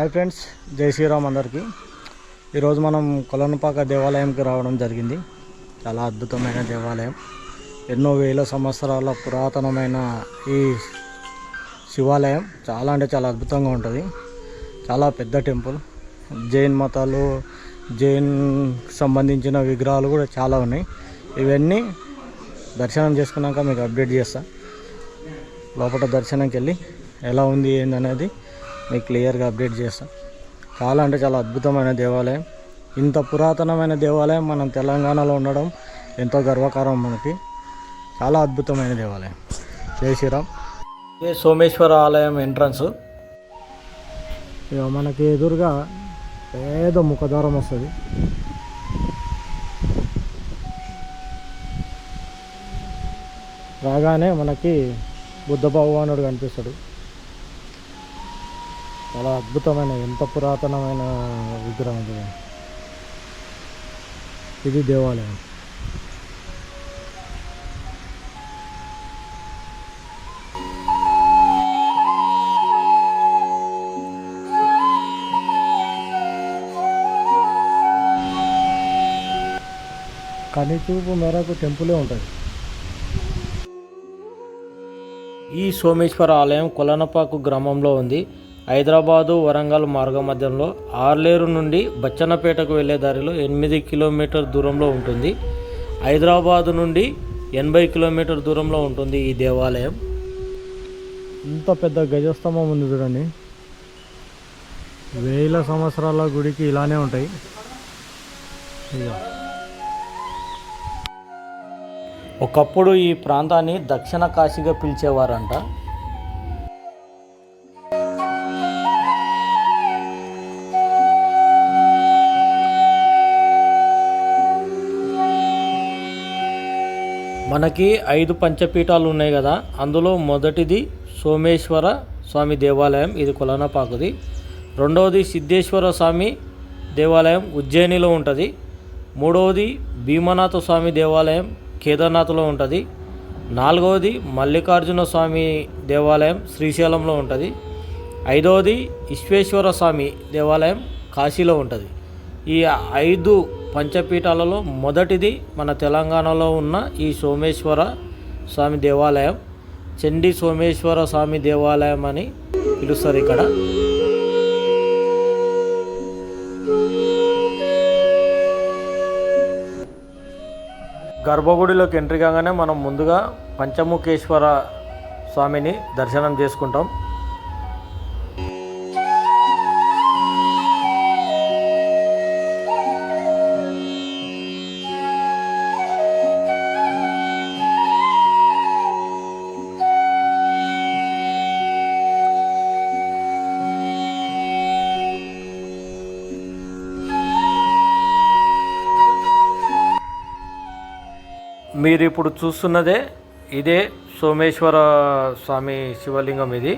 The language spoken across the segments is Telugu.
హాయ్ ఫ్రెండ్స్ జై శ్రీరామ్ అందరికీ. ఈరోజు మనం కొలనుపాక దేవాలయంకి రావడం జరిగింది. చాలా అద్భుతమైన దేవాలయం. ఎన్నో వేల సంవత్సరాల పురాతనమైన ఈ శివాలయం చాలా అంటే చాలా అద్భుతంగా ఉంటుంది. చాలా పెద్ద టెంపుల్. జైన్ మతాలు జైన్ సంబంధించిన విగ్రహాలు కూడా చాలా ఉన్నాయి. ఇవన్నీ దర్శనం చేసుకున్నాక మీకు అప్డేట్ చేస్తా. లోపల దర్శనంకి వెళ్ళి ఎలా ఉంది ఏందనేది మీకు క్లియర్గా అప్డేట్ చేస్తా. చాలా అంటే చాలా అద్భుతమైన దేవాలయం. ఇంత పురాతనమైన దేవాలయం మనం తెలంగాణలో ఉండడం ఎంతో గర్వకారం మనకి. చాలా అద్భుతమైన దేవాలయం. జై శ్రీరామ్. ఇదే సోమేశ్వర ఆలయం ఎంట్రన్స్. ఇక మనకి ఎదురుగా పేద ముఖద్వారం వస్తుంది. రాగానే మనకి బుద్ధ భగవానుడు కనిపిస్తాడు. చాలా అద్భుతమైన ఎంత పురాతనమైన విగ్రహం ఇది. ఇది దేవాలయం. కనిచూపు మేరకు టెంపులే ఉంటుంది ఈ సోమేశ్వర ఆలయం కొలనపాకు గ్రామంలో ఉంది. హైదరాబాదు వరంగల్ మార్గ మధ్యంలో ఆర్లేరు నుండి బచ్చన్నపేటకు వెళ్ళే దారిలో ఎనిమిది కిలోమీటర్ దూరంలో ఉంటుంది. హైదరాబాదు నుండి ఎనభై కిలోమీటర్ దూరంలో ఉంటుంది ఈ దేవాలయం. ఇంత పెద్ద గజస్తంభం ఉంది చూడండి. వేల సంవత్సరాల గుడికి ఇలానే ఉంటాయి. ఒకప్పుడు ఈ ప్రాంతాన్ని దక్షిణ కాశీగా పిలిచేవారంట. మనకి ఐదు పంచపీఠాలు ఉన్నాయి కదా. అందులో మొదటిది సోమేశ్వర స్వామి దేవాలయం ఇది కొలనపాకుది. రెండవది సిద్ధేశ్వర స్వామి దేవాలయం ఉజ్జయినిలో ఉంటుంది. మూడవది భీమనాథ స్వామి దేవాలయం కేదార్నాథ్లో ఉంటుంది. నాలుగవది మల్లికార్జున స్వామి దేవాలయం శ్రీశైలంలో ఉంటుంది. ఐదవది విశ్వేశ్వర స్వామి దేవాలయం కాశీలో ఉంటుంది. ఈ ఐదు పంచపీఠాలలో మొదటిది మన తెలంగాణలో ఉన్న ఈ సోమేశ్వర స్వామి దేవాలయం. చండీ సోమేశ్వర స్వామి దేవాలయం అని పిలుస్తారు ఇక్కడ. గర్భగుడిలోకి ఎంట్రీ కాగానే మనం ముందుగా పంచముఖేశ్వర స్వామిని దర్శనం చేసుకుంటాం. మీరు ఇప్పుడు చూస్తున్నదే ఇదే సోమేశ్వర స్వామి శివలింగం ఇది.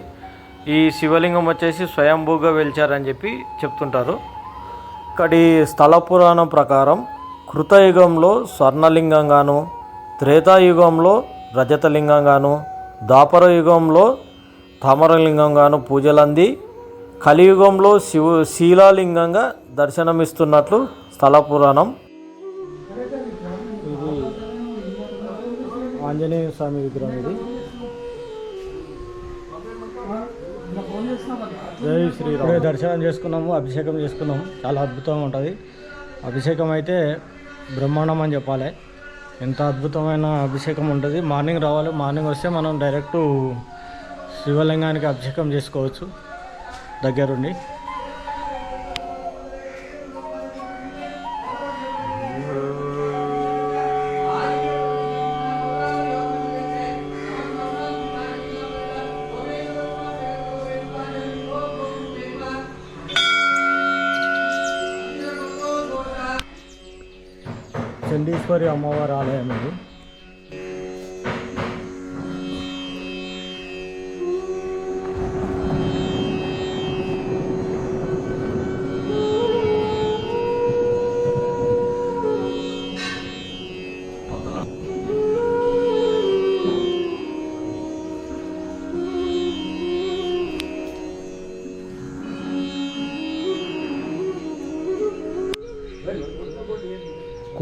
ఈ శివలింగం వచ్చేసి స్వయంభూగా వెలిచారని చెప్పి చెప్తుంటారు. ఇక్కడి స్థల పురాణం ప్రకారం కృతయుగంలో స్వర్ణలింగంగాను త్రేతాయుగంలో రజతలింగంగాను దాపర యుగంలో తామరలింగంగాను పూజలంది. కలియుగంలో శివ శీలాలింగంగా దర్శనమిస్తున్నట్లు స్థల పురాణం ఆంజనేయ స్వామి విగ్రహం ఇది. జై శ్రీరామ్. దర్శనం చేసుకున్నాము అభిషేకం చేసుకున్నాము. చాలా అద్భుతంగా ఉంటుంది. అభిషేకం అయితే బ్రహ్మాండం అని చెప్పాలి. ఎంత అద్భుతమైన అభిషేకం ఉంటుంది. మార్నింగ్ రావాలి. మార్నింగ్ వస్తే మనం డైరెక్ట్ శివలింగానికి అభిషేకం చేసుకోవచ్చు దగ్గరుండి. చండీశ్వరి అమ్మవారి ఆలయం ఇది.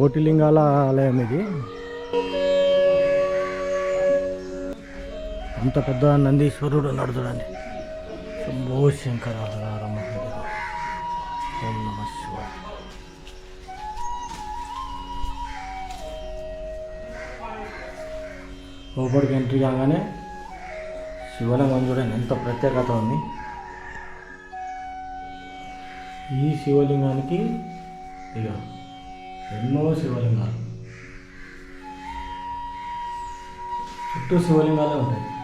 కోటిలింగాల ఆలయం ఇది. అంత పెద్ద నందీశ్వరుడు ఉన్నాడు చూడండి. శంభో శంకర ఓం నమ శివాయ. లోపలికి ఎంట్రీ కాగానే శివలింగం చూడండి ఎంత ప్రత్యేకత ఉంది. ఈ శివలింగానికి ఇక ఎన్నో శివలింగాలు. చుట్టూ శివలింగాలే ఉంటాయి.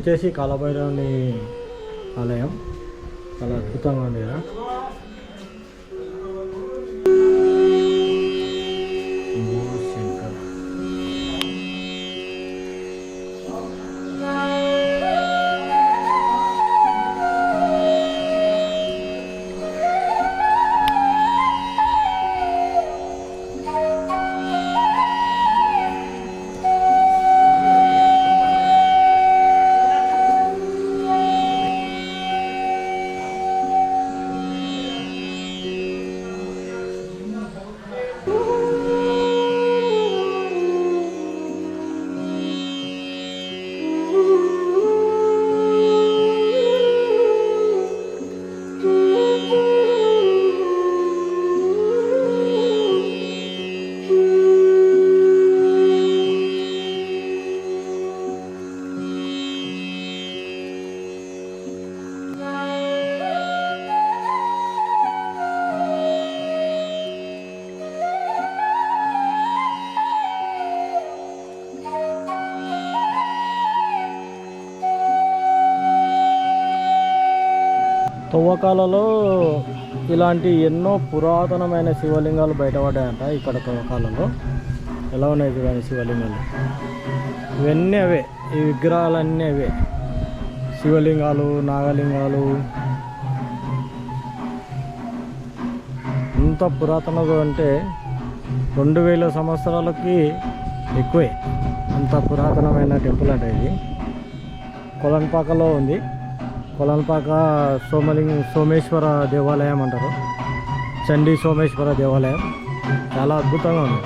వచ్చేసి కాలభైరవుని ఆలయం. చాలా అద్భుతంగా ఉంది. కదా తవ్వకాలలో ఇలాంటి ఎన్నో పురాతనమైన శివలింగాలు బయటపడ్డాయంట ఇక్కడ తవ్వకాలలో ఎలా ఉన్నాయి చూడండి శివలింగాలు? ఇవన్నీ అవే ఈ విగ్రహాలన్నీ అవే. శివలింగాలు నాగలింగాలు. ఎంత పురాతనగా అంటే రెండు వేల సంవత్సరాలకి ఎక్కువే. అంత పురాతనమైన టెంపుల్ అంటే ఇది. కొలంపాకలో ఉంది. కొలన్పాక సోమలింగ సోమేశ్వర దేవాలయం అంటారు. చండీ సోమేశ్వర దేవాలయం. చాలా అద్భుతంగా ఉంది.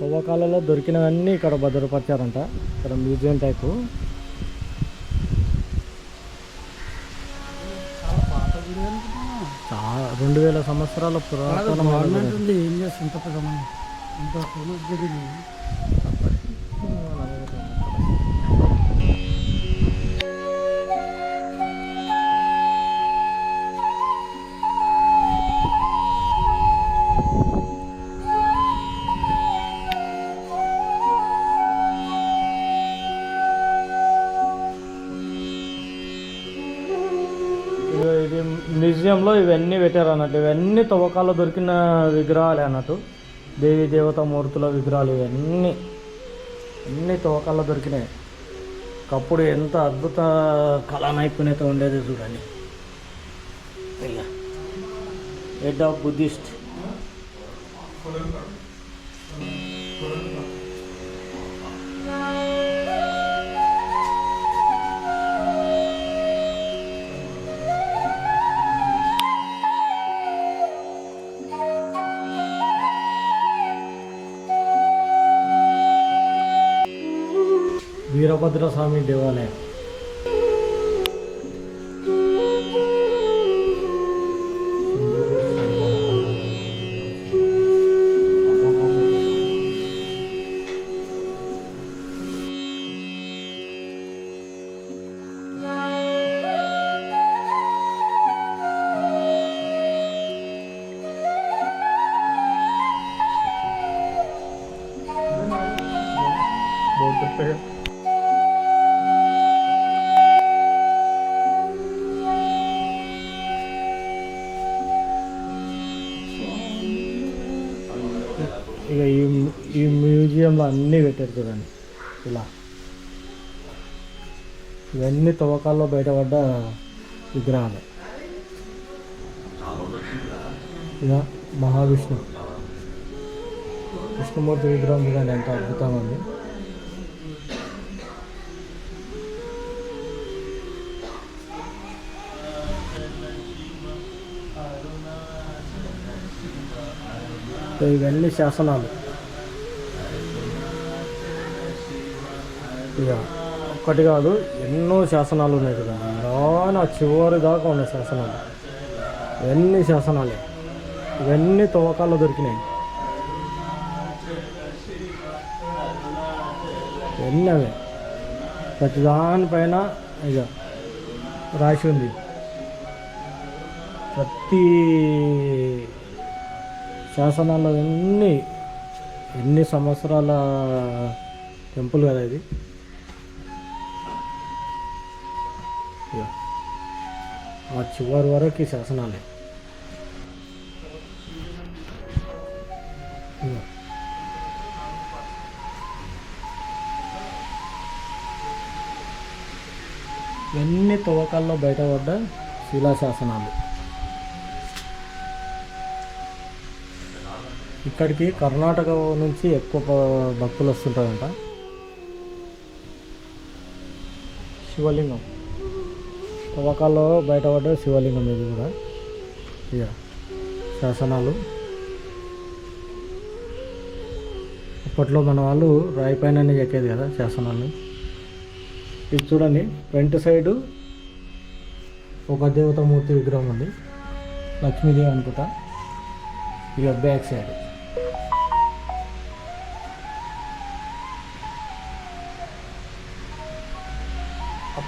తవ్వకాలలో దొరికినవన్నీ ఇక్కడ భద్రపరిచారంట. ఇక్కడ మ్యూజియం టైపు. రెండు వేల సంవత్సరాల పురాతన ఏం చేస్తుంది ఇంత పెద్ద మ్యూజియంలో ఇవన్నీ పెట్టారు అన్నట్టు. ఇవన్నీ తవ్వకాల్లో దొరికిన విగ్రహాలే అన్నట్టు. దేవి దేవత మూర్తుల విగ్రహాలు ఇవన్నీ. అన్ని తవ్వకాల్లో దొరికినాయి. ఒకప్పుడు ఎంత అద్భుత కళా నైపుణ్యత ఉండేది చూడండి. Head of Buddhist. Veerabhadra Swamy మ్యూజియంలో అన్నీ పెట్టారు చూడండి. ఇలా. ఇవన్నీ తవ్వకాల్లో బయటపడ్డ విగ్రహాలు. ఇలా మహావిష్ణు. విష్ణుమూర్తి విగ్రహం చూడండి ఎంత అద్భుతంగా ఉంది. ఇవన్నీ శాసనాలు. ఇక ఒక్కటి కాదు ఎన్నో శాసనాలు ఉన్నాయి కదా. చాలా చివరి దాకా ఉన్నాయి శాసనాలు. ఎన్ని శాసనాలే? ఇవన్నీ తవ్వకాల్లో దొరికినాయి. ఎన్ని అవే? ప్రతి దానిపైన ఇక రాసి ఉంది. ప్రతి శాసనాల్లో ఎన్ని ఎన్ని సంవత్సరాల టెంపుల్ కదా ఇది? చివరి వరకు ఈ శాసనాలే. ఇక. ఇవన్నీ తవ్వకాల్లో బయటపడ్డ శిలాశాసనాలు? ఇక్కడికి కర్ణాటక నుంచి ఎక్కువ భక్తులు వస్తుంటారంట శివలింగం. తవ్వకాల్లో బయటపడ్డ శివలింగం ఇది కూడా. ఇక శాసనాలు. అప్పట్లో మన వాళ్ళు రాయి పైన ఎక్కేది కదా శాసనాలు ఇది చూడండి ఫ్రంట్ సైడు ఒక దేవతామూర్తి విగ్రహం ఉంది. లక్ష్మీదేవి అనుకుంటా. ఇక బ్యాక్ సైడ్.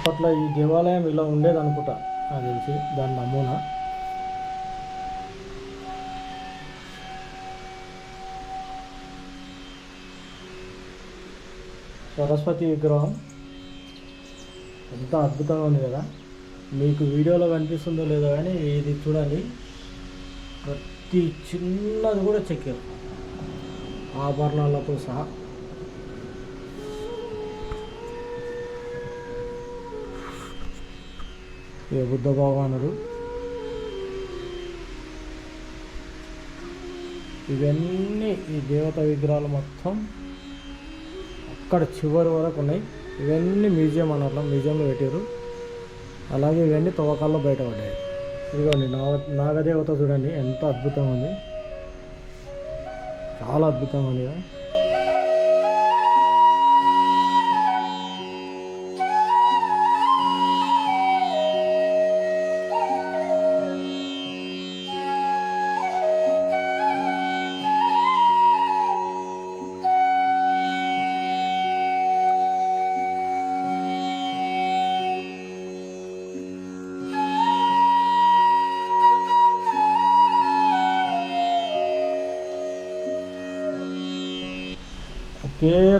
అప్పట్లో ఈ దేవాలయం ఇలా ఉండేది అనుకుంటా నాకు తెలిసి దాని నమూనా. సరస్వతి విగ్రహం. ఎంత అద్భుతంగా ఉంది కదా. మీకు వీడియోలో కనిపిస్తుందో లేదో కానీ ఇది చూడండి. ప్రతి చిన్నది కూడా చెక్కారు. ఆభరణాలతో సహా. ఏ బుద్ధ భగవానుడు. ఇవన్నీ ఈ దేవత విగ్రహాలు మొత్తం అక్కడ చివరి వరకు ఉన్నాయి. ఇవన్నీ మ్యూజియం అన్నట్లు మ్యూజియంలో పెట్టారు అలాగే ఇవన్నీ తవ్వకాల్లో బయటపడ్డాయి. ఇదిగోండి నాగ నాగదేవత చూడండి ఎంత అద్భుతంగా ఉంది. చాలా అద్భుతంగా ఉంది కదా.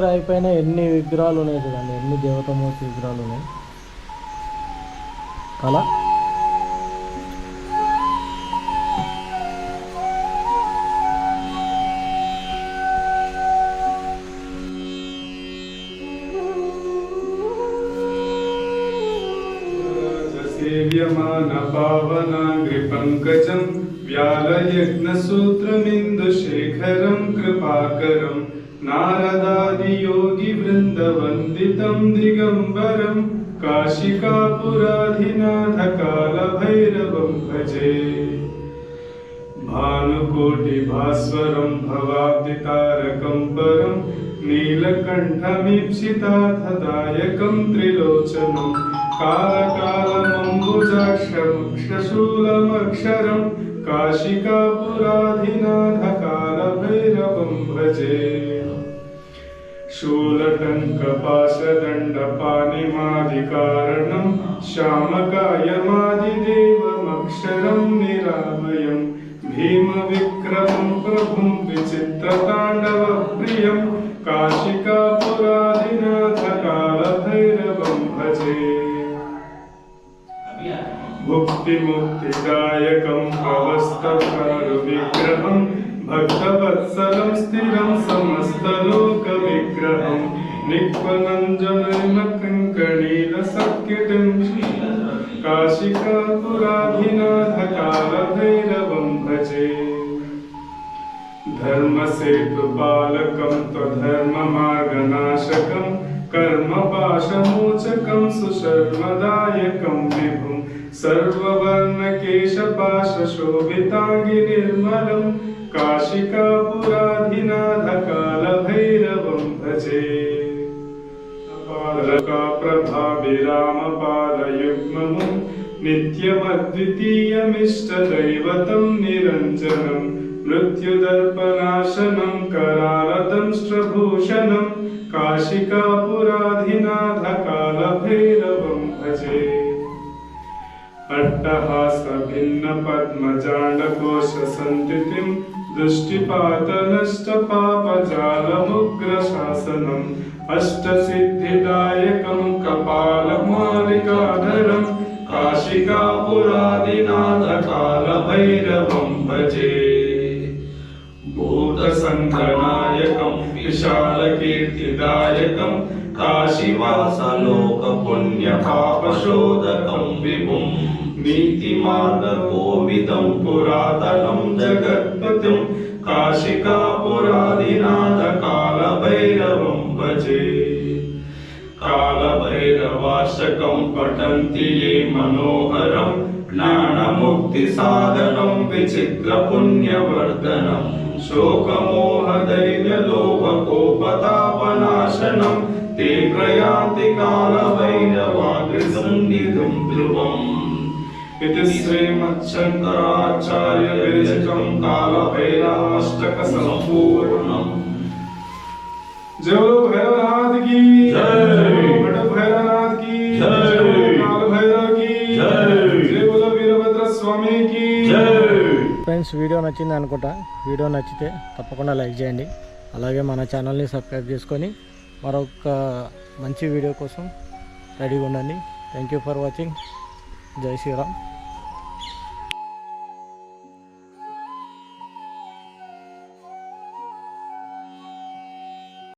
రాయి పైన ఎన్ని విగ్రహాలు ఉన్నాయి చూడండి ఎన్ని దేవతామూర్తి విగ్రహాలు ఉన్నాయి అలా सेव्यमानपावनाग्रिपङ्कजं व्यालयज्ञसूत्रमिन्दुशेखरं कृपाकरं नारदादियोगिवृन्दवन्दितं दिगम्बरं काशिकापुराधिनाथकालभैरवं भजे। भानुकोटिभास्वरं भवाब्दितारकं परं नीलकण्ठमीप्सितार्थदायकं त्रिलोचनं कालकालमम्बुजाक्षमक्षशूलमक्षरं काशिकापुराधिनाथकालभैरवं भजे। शूलटङ्कपाशदण्डपाणिमादिकारणं श्यामकायमादिदेवमक्षरं निरामयं भीमविक्रमं प्रभुं विचित्रताण्डवप्रियं काशिकापुरादिनाथकालभैरवं भजे भुक्तिमुक्तिदायकं कवस्तकारुविग्रहं भक्तवत्सलं स्थिरं समस्तलोकवि समस्तलोकविग्रहं निक्वनञ्जनकङ्कणीलसत्किटिं काशिकापुराधिनाथकालभैरवं भजे धर्मसेतुपालकं त्वधर्ममार्गनाशकं कर्मपाशमोचकं सुशर्मदायकं विभुं सर्ववर्णकेशपाशशोभिताङ्गिनिर्मलं भजे प्रभाविरामपादयुग्ममुं नित्यमद्वितीयमिष्टदैवतं निरञ्जनं मृत्युदर्पनाशनं करालदंष्ट्रभूषणं काशिकापुराधिनाथकालभैरवं भजे। अट्टहासभिन्नपद्मजाण्डकोशसन्तितिं दृष्टिपातनष्टपापजालमुग्रशासनम् अष्टसिद्धिदायकम् कपालमालिकाधरम् काशिकापुरादिनाथकालभैरवम् भजे। भूतसङ्घनायकम् विशालकीर्तिदायकम् काशिवासलोकपुण्यपापशोधकम् विभुम् नीति नीतिमार्गकोविदं पुरातनं जगत्पतिं काशिकापुरादिनाथकालभैरवं भजे कालभैरवाशकं पठन्ति ये मनोहरं ज्ञानमुक्तिसाधनं विचित्रपुण्यवर्धनं शोकमोहदैर्यलोभकोपतापनाशनं ते प्रयान्ति कालभैरवाग्रिसन्निधिं ध्रुवम् इति श्रीमच्छङ्कराचार्यविरचितं कालभैरवाष्टकसम्पूर्णम् जय बोलो भैरवनाथ की जय। बड़ भैरवनाथ की जय। बोलो काल भैरव की जय। जय बोलो वीरभद्र स्वामी की ఫ్రెండ్స్ వీడియో నచ్చింది అనుకుంటా వీడియో నచ్చితే తప్పకుండా లైక్ చేయండి అలాగే మన ఛానల్ని సబ్స్క్రైబ్ చేసుకొని మరొక మంచి వీడియో కోసం రెడీగా ఉండండి థ్యాంక్ యూ ఫర్ వాచింగ్ జై శ్రీరామ్